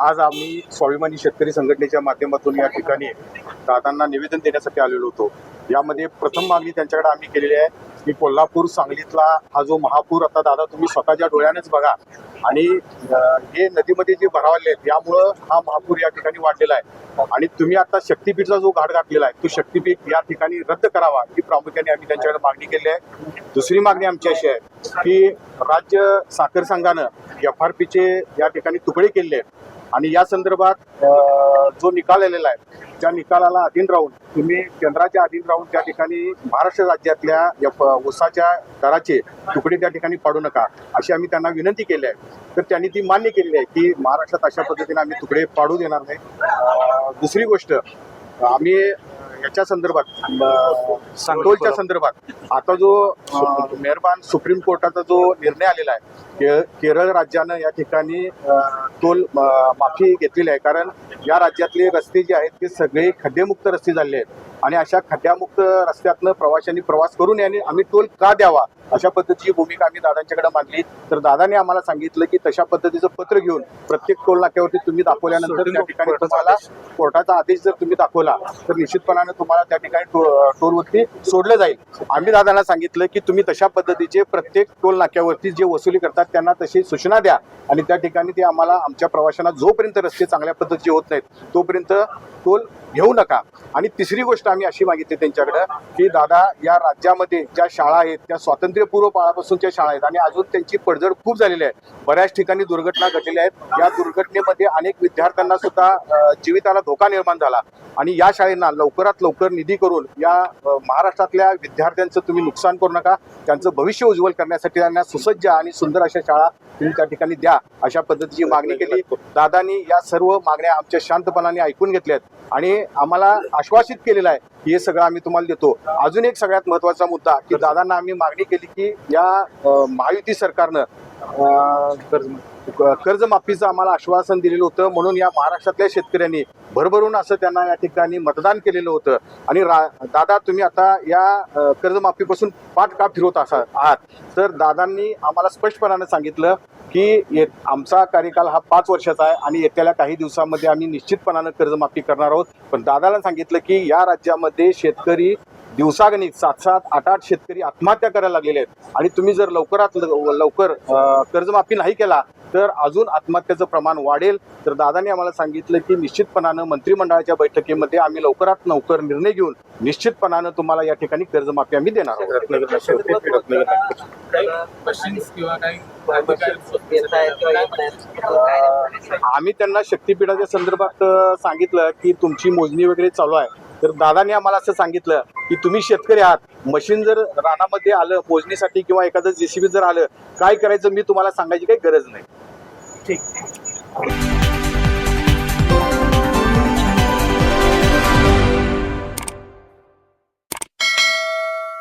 आज आम्ही स्वाभिमानी शेतकरी संघटनेच्या माध्यमातून या ठिकाणी दादांना निवेदन देण्यासाठी आलेलो होतो. यामध्ये प्रथम मागणी त्यांच्याकडे आम्ही केलेली आहे की कोल्हापूर सांगलीतला हा जो महापूर आता दादा तुम्ही स्वतःच्या डोळ्यानेच बघा आणि हे नदीमध्ये जे भरावले आहेत यामुळं हा महापूर या ठिकाणी वाढलेला आहे. आणि तुम्ही आता शक्तीपीठचा जो घाट घातलेला आहे तो शक्तीपीठ या ठिकाणी रद्द करावा ही प्रामुख्याने आम्ही त्यांच्याकडे मागणी केली आहे. दुसरी मागणी आमची अशी आहे की राज्य साखर संघानं एफ आर पीचे या ठिकाणी तुकडे केले आहेत. आणि या संदर्भात जो निकाल आलेला आहे त्या निकालाला अधीन राहून तुम्ही केंद्राच्या अधीन राहून त्या ठिकाणी महाराष्ट्र राज्यातल्या या ऊसाच्या दराचे तुकडे त्या ठिकाणी पाडू नका अशी आम्ही त्यांना विनंती केली आहे. तर त्यांनी ती मान्य केलेली आहे की महाराष्ट्रात अशा पद्धतीने आम्ही तुकडे पाडू देणार नाही. दुसरी गोष्ट आम्ही याच्या संदर्भात अं, सांगोलच्या संदर्भात. आता जो मेहरबान सुप्रीम कोर्टाचा जो निर्णय आलेला आहे के- केरळ राज्यानं या ठिकाणी टोल माफी घेतलेली आहे. कारण या राज्यातले रस्ते जे आहेत ते सगळे खड्डेमुक्त रस्ते झाले आहेत. आणि अशा खड्ड्यामुक्त रस्त्यातनं प्रवाशांनी प्रवास करून याने आम्ही टोल का द्यावा? अशा पद्धतीची भूमिका आम्ही दादांच्याकडे मांडली. तर दादाने आम्हाला सांगितलं की तशा पद्धतीचं पत्र घेऊन प्रत्येक टोल नाक्यावरती तुम्ही दाखवल्यानंतर त्या ठिकाणी तुम्हाला कोर्टाचा आदेश जर तुम्ही दाखवला तर निश्चितपणाने तुम्हाला त्या ठिकाणी टोलवरती सोडलं जाईल. आम्ही दादांना सांगितलं की तुम्ही तशा पद्धतीचे प्रत्येक टोल नाक्यावरती जे वसुली करतात त्यांना तशी सूचना द्या आणि त्या ठिकाणी ते आम्हाला आमच्या प्रवाशांना जोपर्यंत रस्ते चांगल्या पद्धतीचे होत नाहीत तोपर्यंत टोल घेऊ नका. आणि तिसरी गोष्ट आम्ही अशी मागितली त्यांच्याकडं की दादा या राज्यामध्ये ज्या शाळा आहेत त्या स्वातंत्र्यपूर्व काळापासूनच्या शाळा आहेत आणि अजून त्यांची पडझड खूप झालेली आहे. बऱ्याच ठिकाणी दुर्घटना घडलेल्या आहेत. या दुर्घटनेमध्ये अनेक विद्यार्थ्यांना सुद्धा जीविताला धोका निर्माण झाला. आणि या शाळेंना लवकरात लवकर निधी करून या महाराष्ट्रातल्या विद्यार्थ्यांचं तुम्ही नुकसान करू नका. त्यांचं भविष्य उज्ज्वल करण्यासाठी त्यांना सुसज्ज आणि सुंदर अशा शाळा तुम्ही त्या ठिकाणी द्या. अशा पद्धतीची मागणी केली. दादानी या सर्व मागण्या आमच्या शांतपणाने ऐकून घेतल्यात. आणि आम्हाला आश्वासित केलेलं आहे हे सगळं आम्ही तुम्हाला देतो. अजून एक सगळ्यात महत्त्वाचा मुद्दा की दादांना आम्ही मागणी केली की या महायुती सरकारनं कर्जमाफीचं आम्हाला आश्वासन दिलेलं होतं. म्हणून या महाराष्ट्रातल्या शेतकऱ्यांनी भरभरून असं त्यांना या ठिकाणी मतदान केलेलं होतं. आणि रा दादा तुम्ही आता या कर्जमाफीपासून पाठ का फिरवत असा आहात. तर दादांनी आम्हाला स्पष्टपणाने सांगितलं की आमचा कार्यकाल हा पाच वर्षाचा आहे आणि येत्याला काही दिवसामध्ये आम्ही निश्चितपणानं कर्जमाफी करणार आहोत. पण दादाला सांगितलं की या राज्यामध्ये शेतकरी दिवसागणिक सात सात आठ आठ शेतकरी आत्महत्या करायला लागलेले आहेत. आणि तुम्ही जर लवकरात लव- लवकर कर्जमाफी नाही केला तर अजून आत्महत्याचं प्रमाण वाढेल. तर दादाने आम्हाला सांगितलं की निश्चितपणानं मंत्रिमंडळाच्या बैठकीमध्ये आम्ही लवकरात लवकर निर्णय घेऊन निश्चितपणानं तुम्हाला या ठिकाणी कर्जमाफी आम्ही देणार आहोत. आम्ही त्यांना शक्तीपीठाच्या संदर्भात सांगितलं की तुमची मोजणी वगैरे चालू आहे. तर दादाने आम्हाला असं सांगितलं की तुम्ही शेतकरी आहात. मशीन जर रानामध्ये आलं मोजणीसाठी किंवा एखादं जेसीबी जर आलं काय करायचं मी तुम्हाला सांगायची काही गरज नाही. ठीक.